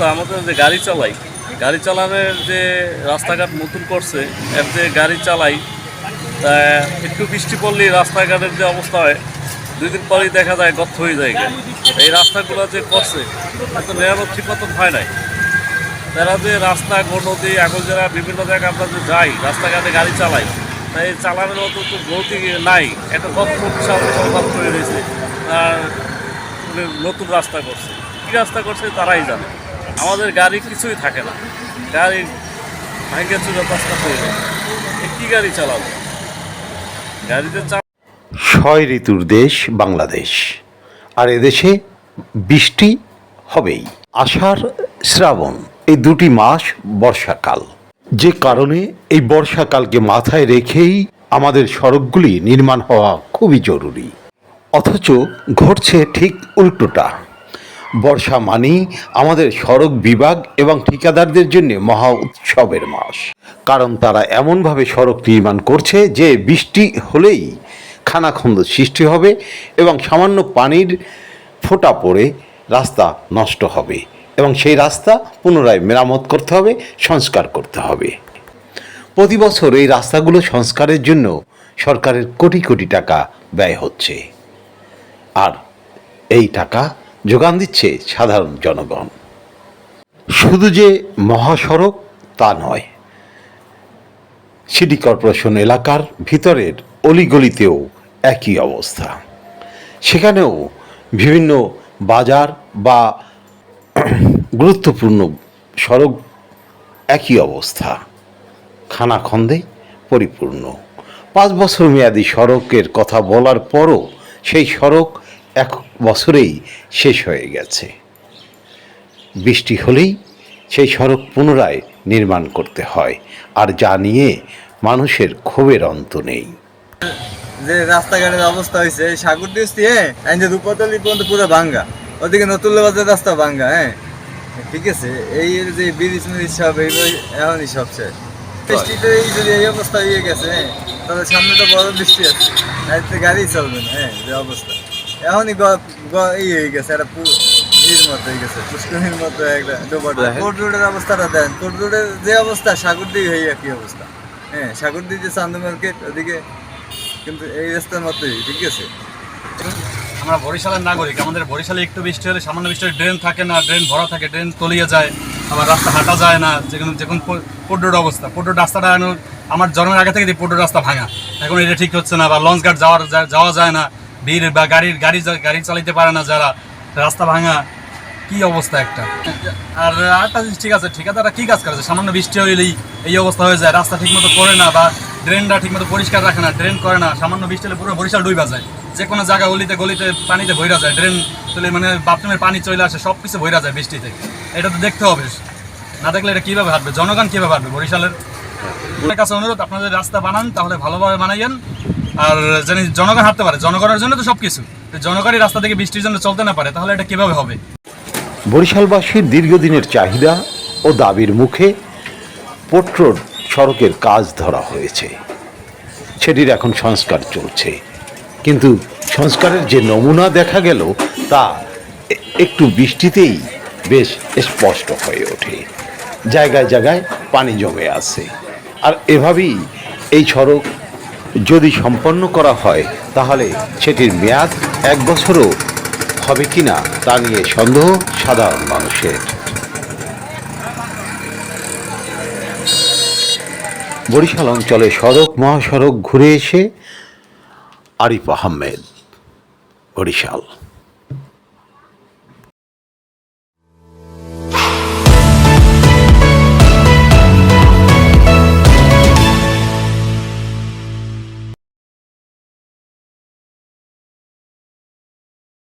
অবস্থা আমাদের যে গাড়ি চালাই, গাড়ি চালানোর যে রাস্তাঘাট নতুন করছে, এর যে গাড়ি চালাই, তা একটু বৃষ্টি পড়লেই রাস্তাঘাটের যে অবস্থা হয়, দুই দিন পরেই দেখা যায় গর্ত হয়ে যায়। এই রাস্তাগুলো যে করছে, এত মেরামত ঠিক মতন হয় নাই। তারা যে রাস্তা, নদী এখন যারা বিভিন্ন জায়গায় আমরা যে যাই, রাস্তাঘাটে গাড়ি চালাই তাই চালানোর মতো তো গতি নাই, একটা গর্ত বিশাল গর্ত হয়ে রয়েছে আর নতুন রাস্তা করছে। কী রাস্তা করছে তারাই জানে। আমাদের গাড়ি কিছুই থাকে না। গাড়ি ভাঙ্গে চুরে রাস্তা হয়ে যায়। এ গাড়ি চালাবো? গাড়িতে চা ছয় ঋতুর দেশ বাংলাদেশ। আর এদেশে বৃষ্টি হবেই। আষাঢ় শ্রাবণ এই দুটি মাস বর্ষাকাল। যে কারণে এই বর্ষাকালকে মাথায় রেখেই আমাদের সড়কগুলি নির্মাণ হওয়া খুবই জরুরি। অথচ ঘটছে ঠিক উল্টোটা। বর্ষা মানেই আমাদের সড়ক বিভাগ এবং ঠিকাদারদের জন্য মহা উৎসবের মাস। কারণ তারা এমনভাবে সড়ক নির্মাণ করছে যে বৃষ্টি হলেই খানাখন্দ সৃষ্টি হবে এবং সামান্য পানির ফোঁটা পড়ে রাস্তা নষ্ট হবে এবং সেই রাস্তা পুনরায় মেরামত করতে হবে, সংস্কার করতে হবে। প্রতি বছর এই রাস্তাগুলো সংস্কারের জন্য সরকারের কোটি কোটি টাকা ব্যয় হচ্ছে। আর এই টাকা যোগান দিচ্ছে সাধারণ জনগণ। শুধু যে মহাসড়ক তা নয়, সিটি কর্পোরেশন এলাকার ভিতরের অলিগলিতেও একই অবস্থা। সেখানেও বিভিন্ন বাজার বা গুরুত্বপূর্ণ সড়ক একই অবস্থা। খানাখন্দে পরিপূর্ণ। পাঁচ বছর মেয়াদী সড়কের কথা বলার পরও সেই সড়ক এক বছরেই শেষ হয়ে গেছে। বৃষ্টি হলেই সেই সড়ক পুনরায় নির্মাণ করতে হয়, আর যা নিয়ে মানুষের ক্ষোভের অন্ত নেই। যে রাস্তাঘাটের অবস্থা হয়েছে সাগর দিস দিয়ে যে রূপতলি পর্যন্ত পুরো ভাঙ্গা। ওদিকে নতুন বাজার রাস্তা ভাঙ্গা হ্যাঁ? ঠিক আছে, এই যে ব্রিজ মিরিজ সব এইগুলো এখনই সব শেষ বৃষ্টিতে যদি এই অবস্থা হয়ে গেছে হ্যাঁ তাহলে সামনে তো বড় বৃষ্টি আছে, গাড়ি চলবে না হ্যাঁ যে অবস্থা। এখনই এই হয়ে গেছে একটা ইর মতো হয়ে গেছে পুষ্করিণীর মতো একটা ডোবাটা কোর্ট রোডের অবস্থাটা দেন কোর্ট রোডের যে অবস্থা হয়ে একই অবস্থা। হ্যাঁ যে চান্দু মার্কেট ওদিকে কিন্তু এই রাস্তার মতোই ঠিক আছে? আমরা বরিশালের নাগরিক আমাদের বরিশালে একটু বৃষ্টি হলে সামান্য বৃষ্টি ড্রেন থাকে না ড্রেন ভরা থাকে ড্রেন তলিয়ে যায় আবার রাস্তা হাঁটা যায় না যেখানে যখন পোড্ডোর অবস্থা। পোড্ডোর রাস্তাটা আমার জন্মের আগে থেকে পোড্ডোর রাস্তা ভাঙা। এখন এটা ঠিক হচ্ছে না বা লঞ্চ ঘাট যাওয়ার যাওয়া যায় না। ভিড় বা গাড়ির গাড়ি গাড়ি চালাইতে পারে না যারা রাস্তা ভাঙা কি অবস্থা একটা? আর আরেকটা জিনিস ঠিক আছে ঠিকাদাররা কি কাজ করেছে? সামান্য বৃষ্টি হইলেই এই অবস্থা হয়ে যায় রাস্তা ঠিকমতো করে না বা ড্রেনটা ঠিকমতো পরিষ্কার রাখে না ড্রেন করে না সামান্য বৃষ্টি হলে পুরো বরিশাল ডুইবা যায়। যে কোনো জায়গা গলিতে গলিতে পানিতে ভইরা যায় ড্রেন তুলে মানে বাথরুমের পানি চলে আসে সব কিছু ভইরা যায় বৃষ্টিতে। এটা তো দেখতে হবে। না দেখলে এটা কীভাবে হাঁটবে? জনগণ কীভাবে হাঁটবে? বরিশালের? আপনার কাছে অনুরোধ আপনাদের রাস্তা বানান তাহলে ভালোভাবে বানাইয়েন। আর জানি জনগণ হাঁটতে পারে। জনগণের জন্য তো সব কিছু জনগণই রাস্তা থেকে বৃষ্টির জন্য চলতে না পারে, তাহলে এটা কীভাবে হবে? বরিশালবাসীর দীর্ঘদিনের চাহিদা ও দাবির মুখে পোট্রোড সড়কের কাজ ধরা হয়েছে। সেটির এখন সংস্কার চলছে। কিন্তু সংস্কারের যে নমুনা দেখা গেল, তা একটু বৃষ্টিতেই বেশ স্পষ্ট হয়ে ওঠে। জায়গায় জায়গায় পানি জমে আছে। আর এভাবেই এই সড়ক যদি সম্পন্ন করা হয়, তাহলে সেটির মেয়াদ এক বছরও হবে কিনা তা নিয়ে সন্দেহ সাধারণ মানুষের। বরিশাল অঞ্চলে সড়ক, মহাসড়ক ঘুরে এসে আরিফ আহমেদ, বরিশাল।